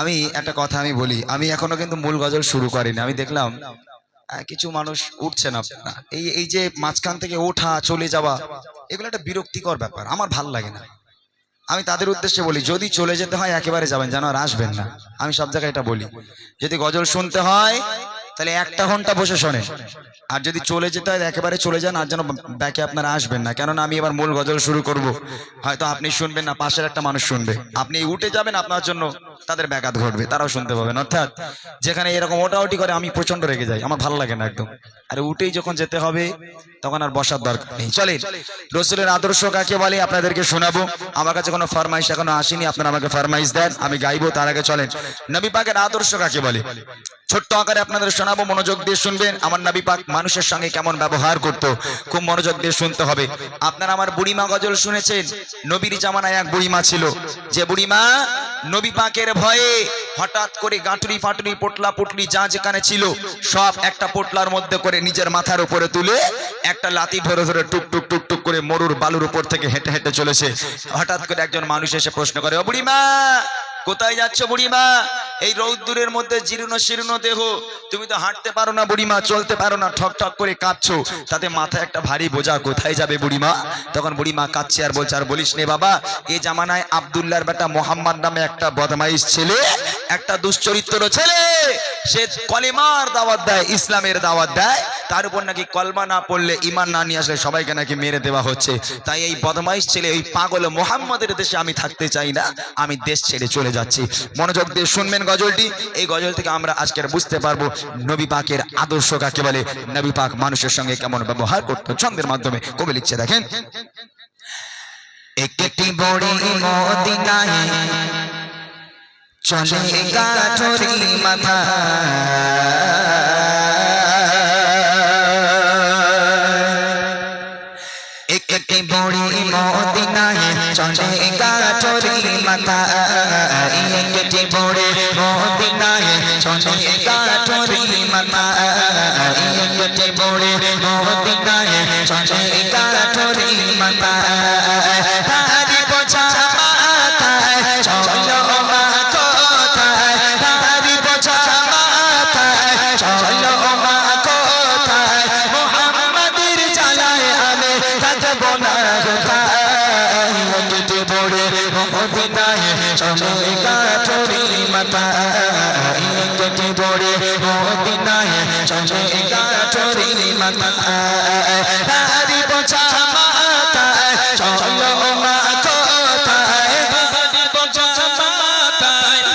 আমি একটা কথা আমি বলি, আমি এখনও কিন্তু মূল গজল শুরু করিনি, আমি দেখলাম কিছু মানুষ উঠছেন আপনারা এই এই যে মাঝখান থেকে ওঠা, চলে যাওয়া, এগুলো একটা বিরক্তিকর ব্যাপার, আমার ভালো লাগে না। আমি তাদের উদ্দেশ্যে বলি, যদি চলে যেতে হয়, একেবারে যাবেন, যেন আর আসবেন না। আমি সব জায়গায় এটা বলি, যদি গজল শুনতে হয়, তাহলে একটা ঘণ্টা বসে শোনেন আর যদি চলে যেতে হয়, একেবারে চলে যান, আর যেন ব্যাকে আপনারা আসবেন না, কেননা আমি এবার মূল গজল শুরু করব। হয়তো আপনি শুনবেন না, পাশের একটা মানুষ শুনবে। আপনি উঠে যাবেন আপনার জন্য তাদের ব্যাঘাত ঘটবে, তারাও শুনতে পাবেন। অর্থাৎ যেখানে এরকম ওটাওটি করে, আমি প্রচণ্ড রেগে যাই, আমার ভালো লাগে না একদম। আর উঠেই যখন যেতে হবে, তখন আর বসার দরকার নেই। চলেন, রসুলের আদর্শ কাকে বলে, আপনাদেরকে শোনাবো। আমার কাছে কোনো ফরমাইশ এখনও আসেনি, আপনারা আমাকে ফরমাইশ দেন, আমি গাইবো, তার আগে চলেন। নবী পাকের আদর্শ কাকে বলে? ছোট্ট আকারে আপনাদের শোনাবো, মনোযোগ দিয়ে শুনবেন। আমার নবী পাক মানুষের সঙ্গে কেমন ব্যবহার করতো, খুব মনোযোগ দিয়ে শুনতে হবে। আপনারা আমার বুড়িমা গজল শুনেছেন? নবীর জামানায় এক বুড়িমা ছিল। যে বুড়িমা নবী পাকের ভয়ে হঠাৎ করে গাঁটুরি ফাটুরি পোটলা পুটলি যা যেখানে ছিল, সব একটা পোটলার মধ্যে করে নিজের মাথার উপরে তুলে একটা লাতি ধরে ধরে টুক টুক টুক টুক করে মরুর বালুর উপর থেকে হেঁটে হেঁটে চলেছে। হঠাৎ করে একজন মানুষ এসে প্রশ্ন করে, ও বুড়িমা কোথায় যাচ্ছ বুড়িমা? এই রৌদ্দুরের মধ্যে জীর্ণ শীর্ণ দেহ। তুমি তো হাঁটতে পারো না বুড়িমা, চলতে পারো না, ঠক ঠক করে কাঁদছো তাতে মাথায় একটা ভারী বোঝা, কোথায় যাবে বুড়িমা? তখন বুড়িমা কাঁদছে আর বলছে, আর বলিস নে বাবা, এ জামানায় আবদুল্লাহর বেটা মোহাম্মদ নামে একটা বদমাইশ ছেলে, একটা দুশ্চরিত্র ছেলে, সে কলেমার দাওয়াত দেয়, ইসলামের দাওয়াত দেয় তার উপর নাকি কলমা না পড়লে ইমান না নিয়ে আসলে সবাইকে নাকি মেরে দেওয়া হচ্ছে। তাই এই বদমাইশ ছেলে ওই পাগল মোহাম্মদের দেশে আমি থাকতে চাই না, আমি দেশ ছেড়ে চলে যাচ্ছি। মনোযোগ দিয়ে শুনবেন গজলটি। এই গজল থেকে আমরা আজকের বুঝতে পারব নবী পাকের আদর্শ কাকে বলে, নবী পাক মানুষের সঙ্গে কেমন ব্যবহার করতো। ছন্দের মাধ্যমে কবি লিখছে, দেখেন। একটি বড়ি মদিনায় চলে মাথা একটি বড়ি মদিনায় চলে গাঠরি মাথা একটি বড়ি মদিনায় চলে গাঠরি মাথা একটি বড়ি মদিনায় চলে গাঠরি মাথা চলো মা কোথায় তারি বোঝা মাথায় চলো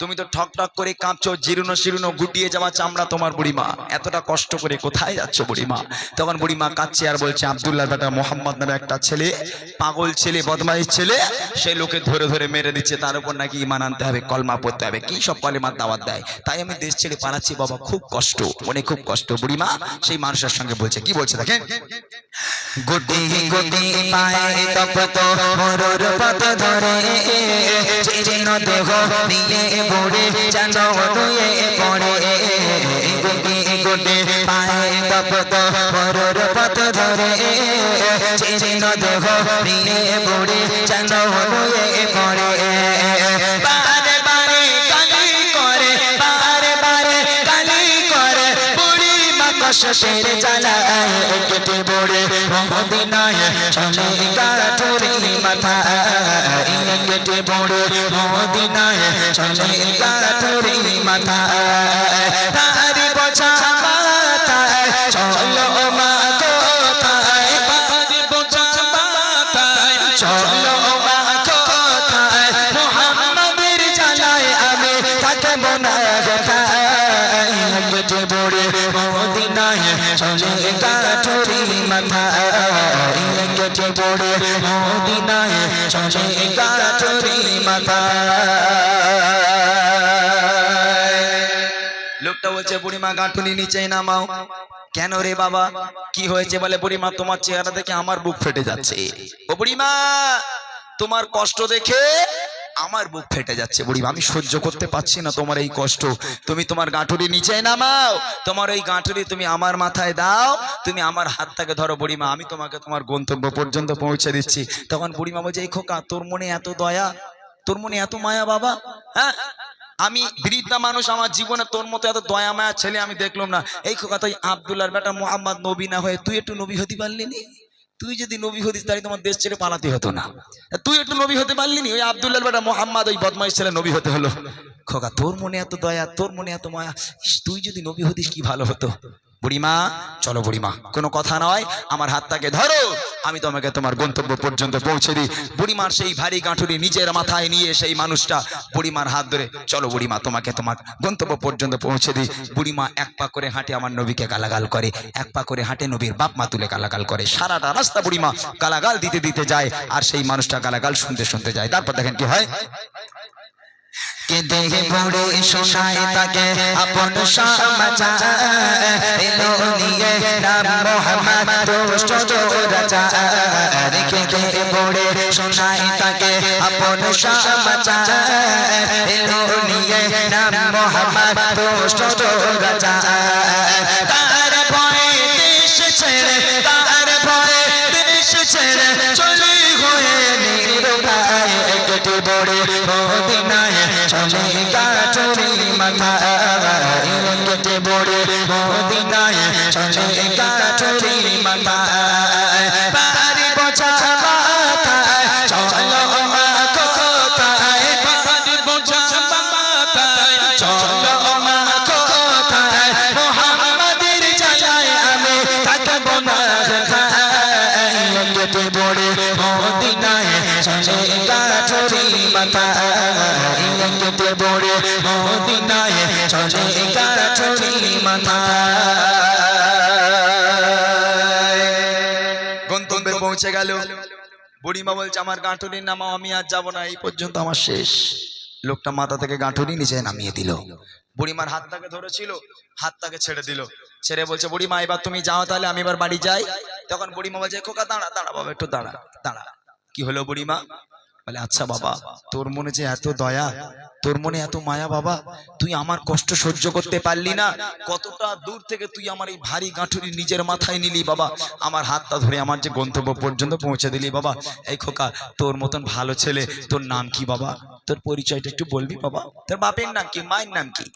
তুমি তো ঠক ঠক করে কাঁপছো জীর্ণ শীর্ণ গুটিয়ে যাওয়া চামড়া তোমার বুড়িমা। এতটা কষ্ট করে কোথায় যাচ্ছ বুড়িমা? তখন বুড়িমা কাঁদছে আর বলছে, আবদুল্লাহ বেটা মোহাম্মদ নামে একটা ছেলে, পাগল ছেলে, বদমাইশ ছেলে, সে লোকে ধরে ধরে মেরে দিচ্ছে, তার উপর নাকি ইমান আনতে হবে, কলমা পড়তে হবে, কি সব কলেমার দাওয়াত দেয়? তাই আমি দেশ ছেড়ে পালাচ্ছি, বাবা, খুব কষ্ট, মনে খুব কষ্ট। বুড়িমা সেই মানুষের সঙ্গে বলছে, কি বলছে দেখেন? গুটি গুটি পায়ে তপত, মরুর পথ ধরে চিহ্ন দেহ নিয়ে বুড়ে যেন নুয়ে পড়ে। গুটি গুটি পায়ে তপত মরুর পথ ধরে। চিহ্ন দেহ নিয়ে বুড়ে যেন নুয়ে পড়ে। কষ্টের জ্বালায় কেটে পড়ে মদিনায় চলে গাঠরি মাথা কেটে পড়ে মদিনায় চলে গাঠরি মাথা তারি বোঝা মাথায়, চলো মা কোথায় তারি বোঝা মাথায়, চলো মা কোথায় মোহাম্মদের জ্বালায় আমি থাকব না কোথায় কেটে পড়ে চলে গাঠরি মাথা কেটে পড়ে মদিনায় চলে গাঠরি মাথা লোকটা বলছে বুড়িমা গাঁটুনি নিচে নামাও। কেন রে বাবা? কি হয়েছে? বলে বুড়িমা তোমার চেহারা দেখে আমার বুক ফেটে যাচ্ছে। ও বুড়িমা তোমার কষ্ট দেখে আমার বুক ফেটে যাচ্ছে বুড়িমা আমি সহ্য করতে পারছি না তোমার এই কষ্ট। তুমি তোমার গাঁটুরি নিচে নামাও, তোমার ওই গাঁটুরি তুমি আমার মাথায় দাও, তুমি আমার হাতটাকে ধরো বুড়িমা আমি তোমাকে তোমার গন্তব্য পর্যন্ত পৌঁছে দিচ্ছি। তখন বুড়িমা বলছে, এই খোকা, তোর মনে এত দয়া? তোর মনে এত মায়া বাবা? হ্যাঁ? আমি বৃদ্ধা মানুষ, আমার জীবনে তোর মতো এত দয়া মায়া ছেলে আমি দেখলাম না। এই খোকা, তুই আবদুল্লার বেটা মোহাম্মদ নবী না হয়ে তুই একটু নবী হতে পারলি নি? তুই যদি নবী হতিস তাহলে তোমার দেশ ছেড়ে পালাতে হতো না। তুই একটু নবী হতে পারলি নি? ওই আবদুল্লাহ বেটা মোহাম্মদ ওই বদমাইশ ছেলে নবী হতে হলো। খোকা, তোর মনে এত দয়া, তোর মনে এত মায়া। তুই যদি নবী হতিস কি ভালো হতো? বুড়িমা, চলো বুড়িমা, কোনো কথা নয়, আমার হাতটাকে ধরো, আমি তোমাকে তোমার গন্তব্য পর্যন্ত পৌঁছে দিই। বুড়িমার সেই ভারী গাঁঠুরি নিজের মাথায় নিয়ে সেই মানুষটা, বুড়িমার হাত ধরে, চলো বুড়িমা, তোমাকে তোমার গন্তব্য পর্যন্ত পৌঁছে দিই। বুড়িমা এক পা করে হাঁটে আমার নবীকে গালাগাল করে, এক পা করে হাঁটে নবীর বাপ মা তুলে গালাগাল করে। সারাটা রাস্তা বুড়িমা গালাগাল দিতে দিতে যায়, আর সেই মানুষটা গালাগাল শুনতে শুনতে যায়। তারপর দেখেন কি হয়? কে দেহে পড়ে শোনায় তাকে আপন সমাচার এলো নিয়ে নাম মোহাম্মদ দুষ্ট রাজার। কে দেহে পড়ে শোনায় তাকে আপন সমাচার এলো নিয়ে নাম মোহাম্মদ দুষ্ট রাজার। পৌঁছে গেল। বুড়িমা বলছে, আমার গাঁটুনি নামাও আমি আর যাব না, এই পর্যন্ত আমার শেষ। লোকটা মাথা থেকে গাঁটুনি নিচে নামিয়ে দিল। বুড়িমার হাতটাকে ধরেছিল হাতটাকে ছেড়ে দিল। ছেড়ে বলছে, বুড়িমা, এবার তুমি যাও, তাহলে আমি এবার বাড়ি যাই। তখন বুড়িমা বলছে, খোকা, দাঁড়া দাঁড়া বাবা, একটু দাঁড়া দাঁড়া। কি হলো বুড়িমা? বলে আচ্ছা বাবা তোর মনে যে এত দয়া তোর মনে এত মায়া বাবা তুই আমার কষ্ট সহ্য করতে পারলি না। কতটা দূর থেকে তুই আমার এই ভারী গাঁঠুরি নিজের মাথায় নিলি বাবা। আমার হাতটা ধরে আমার যে গন্তব্য পর্যন্ত পৌঁছে দিলি বাবা। এই খোকা তোর মতন ভালো ছেলে তোর নাম কি বাবা? তোর পরিচয়টা একটু বলবি বাবা? তোর বাপের নাম কি মায়ের নাম কি?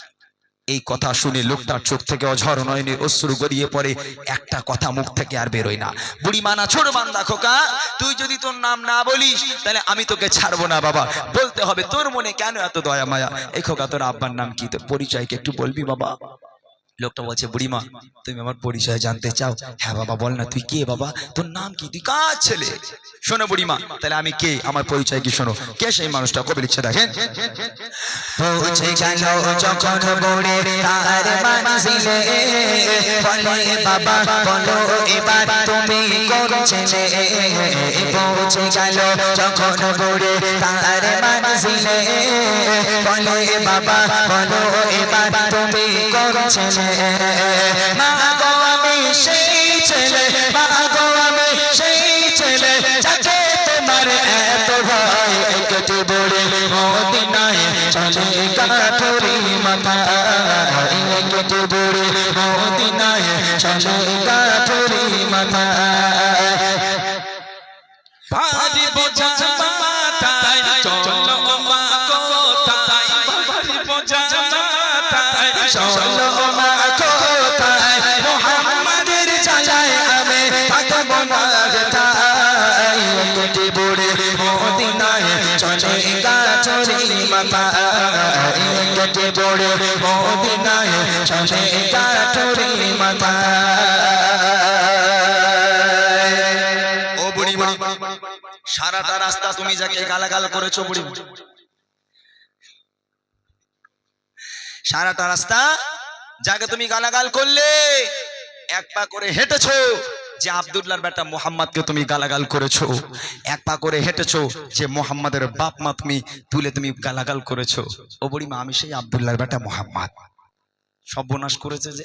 এই কথা শুনে লোকটার চোখ থেকে অঝর নয়নে অশ্রু গড়িয়ে পড়ে। একটা কথা মুখ থেকে আর বেরোয় না। বুড়ি মানা, ছোট বান্দা খোকা, তুই যদি তোর নাম না বলিস, তাহলে আমি তোকে ছাড়বো না বাবা। বলতে হবে, তোর মনে কেন এত দয়া মায়া? এই খোকা, তোর আব্বার নাম কি? তোর পরিচয়কে একটু বলবি বাবা। লোকটা বলছে, বুড়িমা, তুমি আমার পরিচয় জানতে চাও? হ্যাঁ বাবা, বল না, তুই কে বাবা? তোর নাম কি? তুই কার ছেলে? শোনো বুড়িমা, তাহলে আমি কে? আমার পরিচয় কি শোনো? কে সেই মানুষটা? কবি লিখছে দেখেন? বাবা, বলো, এবার তুমি ছেলে? মা গো আমি সেই ছেলে, মা গো আমি সেই ছেলে, যাকে তোমার এত ভয়, একটু বড়ে মদিনায় চলে কাঠরি মাথা একটু বড়ে মদিনায় চলে মদিনায় চলে মাথা ও সারাটা রাস্তা তুমি যাকে গালাগাল করেছ সারাটা রাস্তা যাকে তুমি গালাগাল করলে, এক পা করে হেঁটেছো। যে আবদুল্লার বেটা মোহাম্মদকে তুমি গালাগাল করেছ, এক পা করে হেঁটেছো, যে মোহাম্মদের বাপ মা তুমি তুলে তুমি গালাগাল করেছ। ও বড়িমা, আমি সেই আবদুল্লার বেটা মোহাম্মদ। সর্বনাশ করেছে যে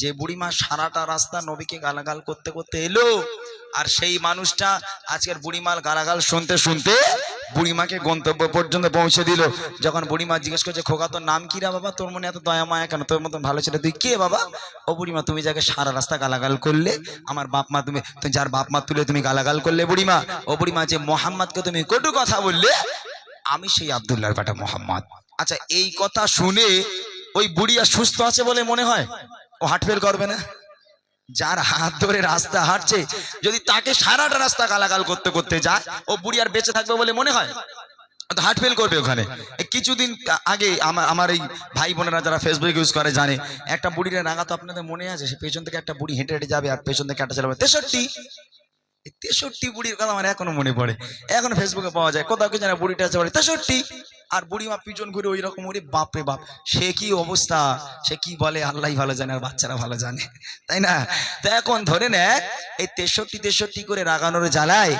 যে বুড়িমা সারাটা রাস্তা নবীকে গালাগাল করতে করতে এলো, আর সেই মানুষটা আজকের বুড়িমার গালাগাল শুনতে শুনতে বুড়িমাকে গন্তব্য পর্যন্ত পৌঁছে দিল। যখন বুড়িমা জিজ্ঞেস করছে, খোকা, তোর নাম কি রে বাবা? তোর মনে এত দয়া মায়া কেন? তোর মতন ভালো ছেলে তুই কে বাবা? ও বুড়িমা, তুমি যাকে সারা রাস্তা গালাগাল করলে, আমার বাপ মা তুমি যার বাপ মা তুলে তুমি গালাগাল করলে বুড়িমা, ও বুড়িমা যে মোহাম্মদকে তুমি কটু কথা বললে, আমি সেই আবদুল্লাহর বেটা মোহাম্মদ। আচ্ছা এই কথা শুনে ওই বুড়ি আর সুস্থ আছে বলে মনে হয়? ও হাটফেল করবে না? যার হাত ধরে রাস্তা হাঁটছে, যদি তাকে সারাটা রাস্তা গালাগাল করতে করতে যায়, ও বুড়ি আর বেঁচে থাকবে বলে মনে হয়? তো হার্ট ফেল করবে ওখানে। কিছুদিন আগে আমার আমার এই ভাই বোনেরা যারা ফেসবুক ইউজ করে জানে, একটা বুড়ির রাগা তো আপনাদের মনে আছে? সে পেছন থেকে একটা বুড়ি হেঁটে হেঁটে যাবে আর পেছন থেকে একটা চালাবে তেষট্টি? তেষট্টি বুড়ির কথা আমার এখনও মনে পড়ে। এখন ফেসবুকে পাওয়া যায়, কোথাও কি জানে বুড়িটা আছে বলে, তেষট্টি? আর বুড়িমা পিছন ঘুরে ওই রকম ওরে বাপ রে বাপ সে কি অবস্থা? সে কি বলে? আল্লাহ ভালো জানে আর বাচ্চারা ভালো জানে। তাই না? তো এখন ধরে নে এই তেষট্টি তেষট্টি করে রাগানোর জ্বালায়,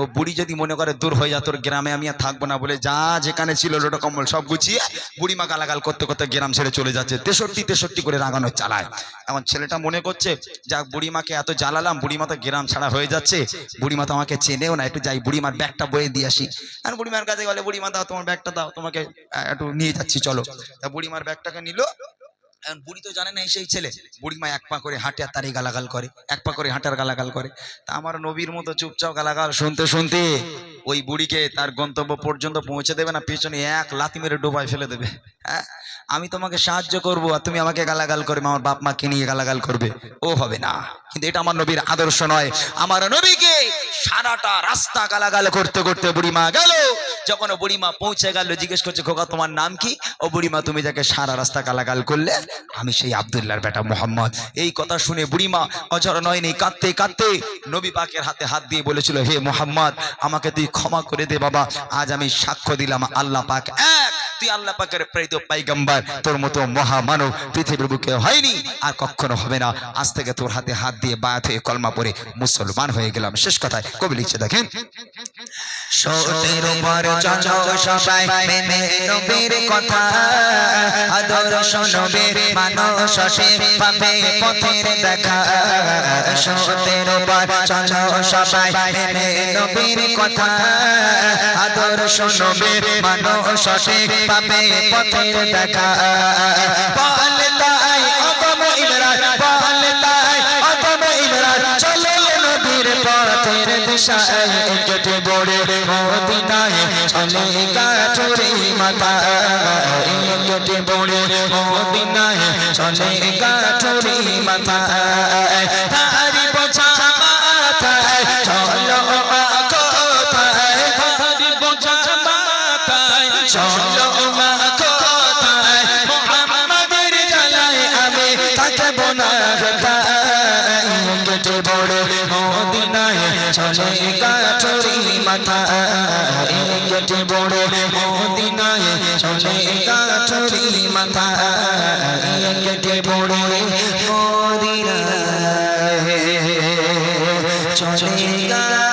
ও বুড়ি যদি মনে করে, দূর হয়ে যা তোর গ্রামে, আমি আর থাকব না, বলে যা যেখানে ছিল লোটো কম্বল সব গুছিয়ে বুড়িমা গালাগাল করতে করতে গ্রাম ছেড়ে চলে যাচ্ছে, তেষট্টি তেষট্টি করে রাগানোর চালায় এখন ছেলেটা মনে করছে, যাক বুড়িমাকে এত জ্বালালাম বুড়িমা তো গ্রাম ছাড়া হয়ে যাচ্ছে বুড়িমা তো আমাকে চেনেও না, একটু যাই বুড়িমার ব্যাগটা বয়ে দিয়ে আসি। আর বুড়িমার কাছে গেলে বুড়িমা দাও তোমার ব্যাগটা, দাও। তোমাকে একটু নিয়ে যাচ্ছি, চলো। তা বুড়িমার ব্যাগটাকে নিল। এখন বুড়ি তো জানে না সেই ছেলে। বুড়িমা এক পা করে হাঁটে আর তারই গালাগাল করে, এক পা করে হাঁটার গালাগাল করে। তা আমার নবীর মতো চুপচাপ গালাগাল শুনতে শুনতে ওই বুড়িকে তার গন্তব্য পর্যন্ত পৌঁছে দেবে না, পেছনে এক লাথি মেরে ডোবায় ফেলে দেবে। হ্যাঁ? আমি তোমাকে সাহায্য করব আর তুমি আমাকে গালাগাল করবে, আমার বাপ মাকে নিয়ে গালাগাল করবে। ও হবে না। কিন্তু এটা আমার নবীর আদর্শ নয়। আমার নবীকে সারাটা রাস্তা গালাগাল করতে করতে বুড়িমা গেল। যখন ও বুড়িমা পৌঁছে গেল, জিজ্ঞেস করছে, খোকা, তোমার নাম কি? ও বুড়িমা, তুমি যাকে সারা রাস্তা গালাগাল করলে, আমি সেই আবদুল্লাহর বেটা মোহাম্মদ। এই কথা শুনে বুড়িমা অজর নয়নি কাঁদতে কাঁদতে নবী পাকের হাতে হাত দিয়ে বলেছিল, হে মোহাম্মদ, আমাকে তুই ক্ষমা করে দে বাবা। আজ আমি সাক্ষ্য দিলাম, আল্লাহ পাক এক তুই আল্লাহ পাকের প্রেরিত পাইগাম্বার, তোর মতো মহামানব পৃথিবীর বুকে হয়নি আর কখনো হবে না। আজ থেকে তোর হাতে হাত দিয়ে বায়াত হয়ে কলমা পরে মুসলমান হয়ে গেলাম। শেষ কথায় কবি লিখছে, দেখেন। সতের উপর চলো সবাই মেনে নবীর কথা। পাবে মেনে নবীর কথা। আদর্শ নবীর মানস পাবে পথের দেখা। বল তাই, অগম ইমরান, বল তাই, অগম ইমরান চলো নবীর পথের দিশায়। কেটে কেটে বড় মদিনায় চলে গাছরি মাথা। কেটে বড় মদিনায় চলে গাছরি মাথা। কেটে বড় মদিনায় চলে গা